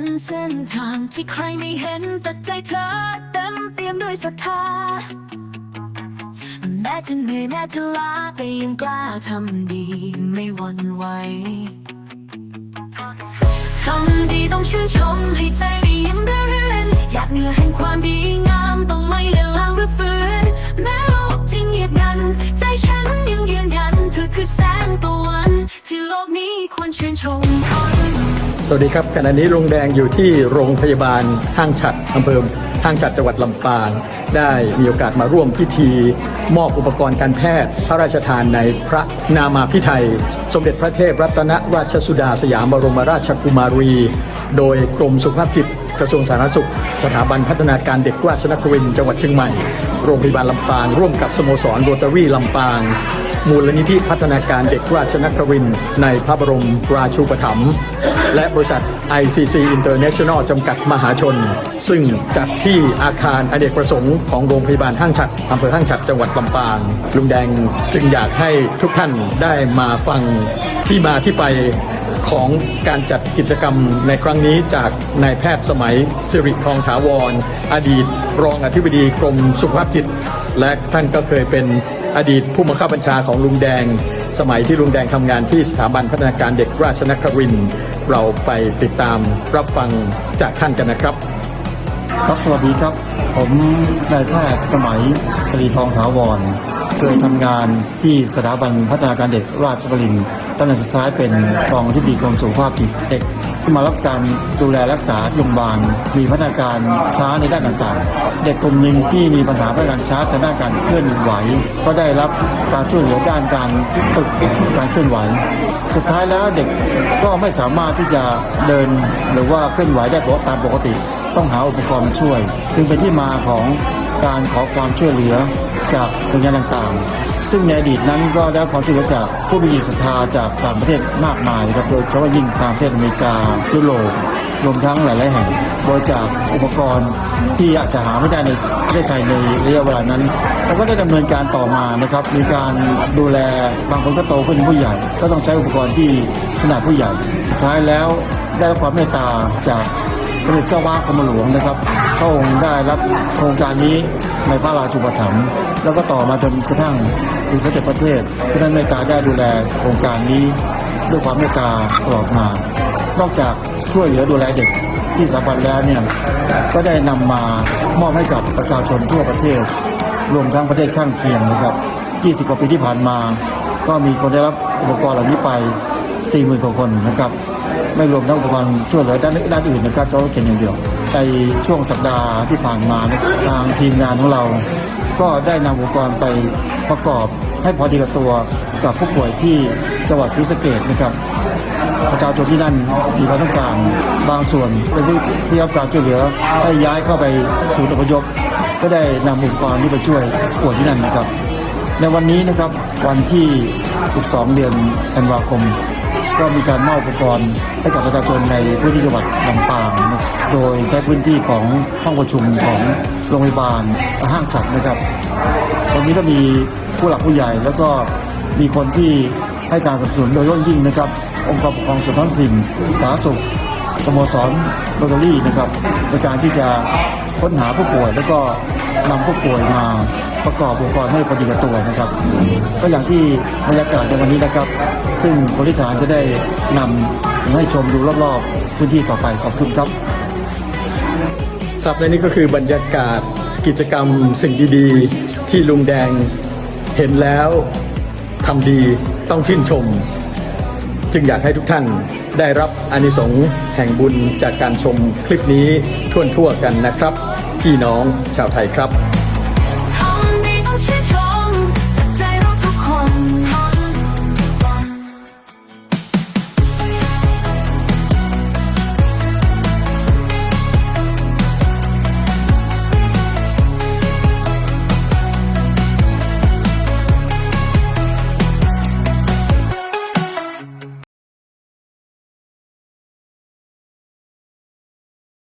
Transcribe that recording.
นเส้นทางที่ใครไม่เห็นแต่ใจเธอเต็มเปี่ยมด้วยศรัทธาแม้จะเหนื่อยแม้จะล้าแต่ยังกล้าทำดีไม่หวั่นไหวทำดีต้องชื่นชมให้ใจได้ยิ้มเรื่อนอยากเหงื่อแห่งความดีงามต้องไม่เลือนลางหรือฝืนแม้โลกจะเงียบงันใจ สวัสดีครับขณะนี้ลุงแดงอยู่ที่โรงพยาบาลห้างฉัดอำเภอห้างฉัดจังหวัดลำปาง ได้มีโอกาสมาร่วมพิธี มอบอุปกรณ์การแพทย์ พระราชทานในพระนามาพิไทย สมเด็จพระเทพรัตนราชสุดาสยามบรมราชกุมารี โดยกรมสุขภาพจิตกระทรวงสาธารณสุข สถาบันพัฒนาการเด็กราชนครินทร์จังหวัดเชียงใหม่ โรงพยาบาลลำปาง ร่วมกับสโมสรโรตารี่ลำปาง มูลนิธิพัฒนาการเด็กราชนครินในพระบรมราชูปถัมภ์และบริษัท ICC International จำกัดมหาชน ซึ่งจัดที่อาคารอเนกประสงค์ของโรงพยาบาลห้างฉัดอำเภอห้างฉัดจังหวัดลำปาง ลุงแดงจึงอยากให้ทุกท่านได้มาฟังที่มาที่ไปของการจัดกิจกรรมในครั้งนี้จากนายแพทย์สมัย สิริทองถาวร อดีต รองอธิบดีกรมสุขภาพจิต และท่านก็เคยเป็น อดีตผู้บังคับบัญชาของลุงแดง สมัยที่ลุงแดงทำงานที่สถาบันพัฒนาการเด็กราชนครินเราไปติดตามรับฟังจากท่านกันนะครับ ครับสวัสดีครับ ผมนายแพทย์สมัยสรีทองถาวรเคยทำงานที่สถาบันพัฒนาการเด็กราชบรินทร์ตำแหน่งสุดท้ายเป็นรองที่ดีกรมสุขภาพจิตเด็ก ที่มารับการดูแลรักษาโรงพยาบาลมีพัฒนาการช้าในด้านต่างๆ เด็กกลุ่มหนึ่งที่มีปัญหาพัฒนาการช้าในด้านการเคลื่อนไหว ก็ได้รับการช่วยเหลือด้านการฝึกการเคลื่อนไหว สุดท้ายแล้วเด็กก็ไม่สามารถที่จะเดินหรือว่าเคลื่อนไหวได้ปกตามปกติ ต้องหาอุปกรณ์ช่วย จึงเป็นที่มาของการขอความช่วยเหลือจากหน่วยงานต่างๆ ซึ่งในอดีตนั้นก็ได้ความช่วยเหลือจากผู้มีจิตศรัทธาจากต่างประเทศมากมายนะครับโดยเฉพาะยิ่งทางประเทศอเมริกายุโรปรวมทั้งหลายๆแห่งโดยจากอุปกรณ์ที่อาจจะหาไม่ได้ในประเทศไทยในระยะเวลานั้นเราก็ได้ดำเนินการต่อมานะครับ มีการดูแลบางคนก็โตขึ้นผู้ใหญ่ ก็ต้องใช้อุปกรณ์ที่ขนาดผู้ใหญ่ท้ายแล้วได้รับความเมตตาจาก สมเด็จเจ้าว่ากรมหลวงนะครับพระองค์ได้รับโครงการนี้ในพระราชูปถัมภ์แล้วก็ต่อมาจนกระทั่งถึงสมเด็จประเทศพระนั้นเมตตาได้ดูแลโครงการนี้ด้วยความเมตตาตลอดมา นอกจากช่วยเหลือดูแลเด็กที่สถาบันแล้วเนี่ยก็ได้นำมามอบให้กับประชาชนทั่วประเทศ รวมทั้งประเทศข้างเคียงนะครับ 20 กว่าปีที่ผ่านมา ก็มีคนได้รับอุปกรณ์เหล่านี้ไป 40,000กว่าคนนะครับ ไม่รวมทั้งอุปกรณ์ช่วยเหลือด้านด้านอื่นนะครับเฉพาเขียนอย่างเดียวในช่วงสัปดาห์ที่ผ่านมาทางทีมงานของเรา ก็ได้นำอุปกรณ์ไปประกอบให้พอดีกับตัวกับผู้ป่วยที่จังหวัดศรีสะเกดนะครับประชาชนที่นั่นมีความต้องการบางส่วนเป็นผู้ที่รับการช่วยเหลือได้ย้ายเข้าไปศูนย์อพยพก็ได้นำอุปกรณ์นี้ไปช่วยผู้ป่วยที่นั่นนะครับ ในวันนี้นะครับวันที่ 12 เดือนธันวาคม ก็มีการมอบอุปกรณ์ให้กับประชาชนในพื้นที่จังหวัดลำปาง โดยใช้พื้นที่ของห้องประชุมของโรงพยาบาลห้างฉัดนะครับ วันนี้ก็มีผู้หลักผู้ใหญ่แล้วก็มีคนที่ให้การสนับสนุนโดยเฉพาะยิ่งนะครับ องค์กรปกครองส่วนท้องถิ่นสาธารณสุขสโมสรโรตารี่นะครับในการที่จะค้นหาผู้ป่วยแล้วก็นำผู้ป่วยมา ประกอบอุปกรณ์ให้ปฏิบัติตัวนะครับ ก็อย่างที่บรรยากาศในวันนี้นะครับ ซึ่งบริฐานจะได้นำให้ชมดูรอบๆพื้นที่ต่อไปขอบคุณครับ ครับและนี่ก็คือบรรยากาศกิจกรรมสิ่งดีๆ ที่ลุงแดงเห็นแล้วทำดีต้องชื่นชม จึงอยากให้ทุกท่านได้รับอานิสงส์แห่งบุญจากการชมคลิปนี้ทั่วๆกันนะครับ พี่น้องชาวไทยครับ